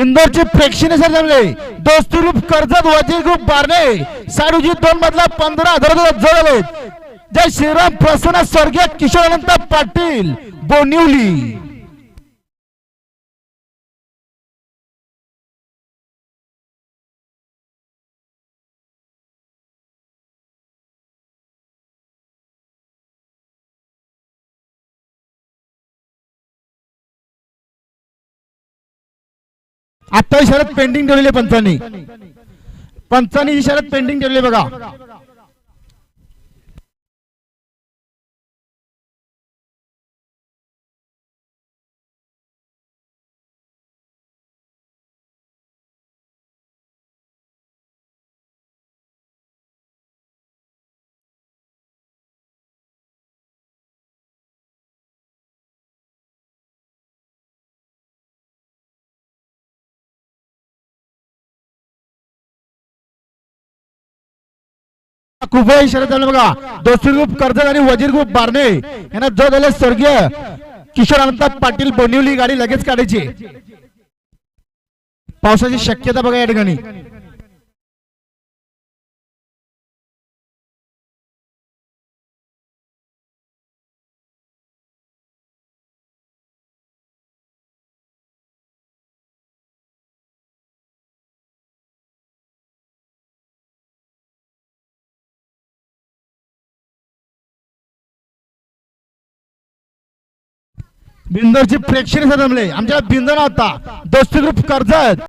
इंदोरची प्रेक्षणीय सर जमले दोस्ती ग्रुप कर्जत वजीर ग्रुप बारणे. साडूजी दोन मधला पंधरा हजार जोडले जय श्रीराम प्रसन्न स्वर्गीय किशोर अनंत पाटील बोनिवली. आता ही शरद पेंडिंग ठेवलेली पंचांनी. पंचांनी ही शरद पेंडिंग ठेवली बघा. खूप शरद झालं बघा. दोस्ती ग्रुप कर्जत आणि वजीर ग्रुप बारणे. यांना जो झाले स्वर्गीय किशोर अनंत पाटील बोनिवली गाडी लगेच काढायची. पावसाची शक्यता बघा या ठिकाणी. बिंदरची प्रेक्षणीय जमले आमच्या बिंदर आता दोस्ती ग्रुप कर्जत